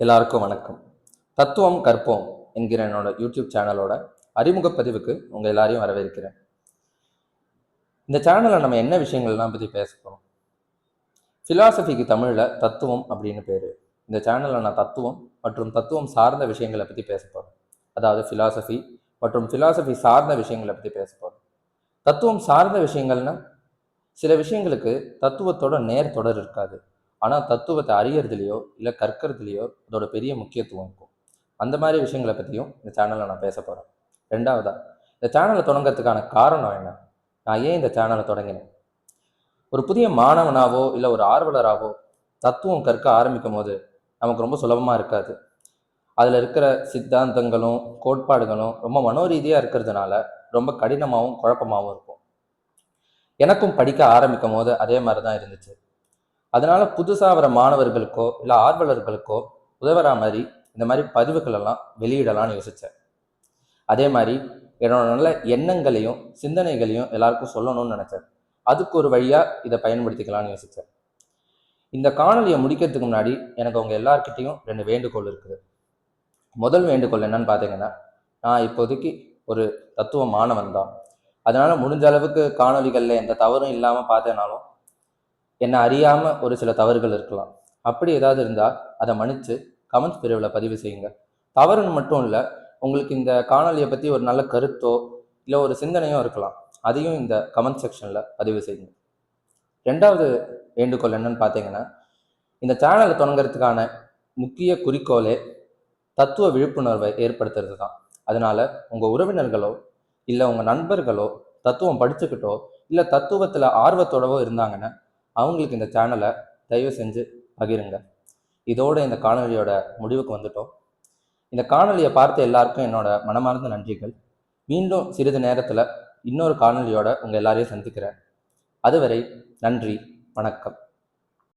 எல்லாருக்கும் வணக்கம். தத்துவம் கற்போம் என்கிற என்னோட யூடியூப் சேனலோட அறிமுக பதிவுக்கு உங்கள் எல்லாரையும் வரவேற்கிறேன். இந்த சேனலில் நம்ம என்ன விஷயங்கள்லாம் பற்றி பேச போகிறோம் ஃபிலாசபிக்கு தமிழில் தத்துவம் அப்படின்னு பேர். இந்த சேனலில் நான் தத்துவம் மற்றும் தத்துவம் சார்ந்த விஷயங்களை பற்றி பேச போகிறேன் அதாவது ஃபிலாசபி மற்றும் ஃபிலாசபி சார்ந்த விஷயங்களை பற்றி பேச போகிறோம் தத்துவம் சார்ந்த விஷயங்கள்னா சில விஷயங்களுக்கு தத்துவத்தோட நேர் தொடர் இருக்காது. ஆனால் தத்துவத்தை அறியறதுலையோ இல்லை கற்கிறதுலையோ அதோட பெரிய முக்கியத்துவம் இருக்கும். அந்த மாதிரி விஷயங்களை பற்றியும் இந்த சேனலில் நான் பேச போகிறேன் ரெண்டாவதா இந்த சேனலை தொடங்குறதுக்கான காரணம் என்ன? நான் ஏன் இந்த சேனலை தொடங்கினேன்? ஒரு புதிய மாணவனாவோ இல்லை ஒரு ஆர்வலராகவோ தத்துவம் கற்க ஆரம்பிக்கும் போது நமக்கு ரொம்ப சுலபமாக இருக்காது. அதில் இருக்கிற சித்தாந்தங்களும் கோட்பாடுகளும் ரொம்ப மனோரீதியாக இருக்கிறதுனால ரொம்ப கடினமாகவும் குழப்பமாகவும் இருக்கும். எனக்கும் படிக்க ஆரம்பிக்கும் போது அதே மாதிரி தான் இருந்துச்சு. அதனால புதுசாக வர மாணவர்களுக்கோ இல்லை ஆர்வலர்களுக்கோ உதவுற மாதிரி இந்த மாதிரி பதிவுகளெல்லாம் வெளியிடலாம்னு யோசித்தேன் அதே மாதிரி என்னோட நல்ல எண்ணங்களையும் சிந்தனைகளையும் எல்லாருக்கும் சொல்லணும்னு நினச்சேன். அதுக்கு ஒரு வழியாக இதை பயன்படுத்திக்கலாம்னு யோசித்தேன் இந்த காணொலியை முடிக்கிறதுக்கு முன்னாடி எனக்கு அவங்க எல்லார்கிட்டேயும் ரெண்டு வேண்டுகோள் இருக்குது. முதல் வேண்டுகோள் என்னன்னு பார்த்தீங்கன்னா நான் இப்போதைக்கு ஒரு தத்துவ மாணவன் தான். அதனால் முடிஞ்ச அளவுக்கு காணொலிகளில் எந்த தவறும் இல்லாமல் பார்த்தேனாலும் என்னை அறியாமல் ஒரு சில தவறுகள் இருக்கலாம். அப்படி ஏதாவது இருந்தால் அதை மன்னித்து கமெண்ட்ஸ் பிரிவில் பதிவு செய்யுங்க. தவறுன்னு மட்டும் இல்லை உங்களுக்கு இந்த காணொலியை பற்றி ஒரு நல்ல கருத்தோ இல்லை ஒரு சிந்தனையோ இருக்கலாம். அதையும் இந்த கமெண்ட் செக்ஷனில் பதிவு செய்யுங்க. ரெண்டாவது வேண்டுகோள் என்னன்னு பார்த்தீங்கன்னா இந்த சேனலை தொடங்குறதுக்கான முக்கிய குறிக்கோளே தத்துவ விழிப்புணர்வை ஏற்படுத்துறது தான் அதனால் உங்கள் உறவினர்களோ இல்லை உங்கள் நண்பர்களோ தத்துவம் படிச்சுக்கிட்டோ இல்லை தத்துவத்தில் ஆர்வத்தோடவோ இருந்தாங்கன்னா அவங்களுக்கு இந்த சேனலை தயவு செஞ்சு பகிருங்க. இதோட இந்த காணொலியோட முடிவுக்கு வந்துட்டோம். இந்த காணொலியை பார்த்த எல்லாருக்கும் என்னோட மனமார்ந்த நன்றிகள். மீண்டும் சிறிது நேரத்தில் இன்னொரு காணொலியோட உங்கள் எல்லாரையும் சந்திக்கிறேன். அதுவரை நன்றி வணக்கம்.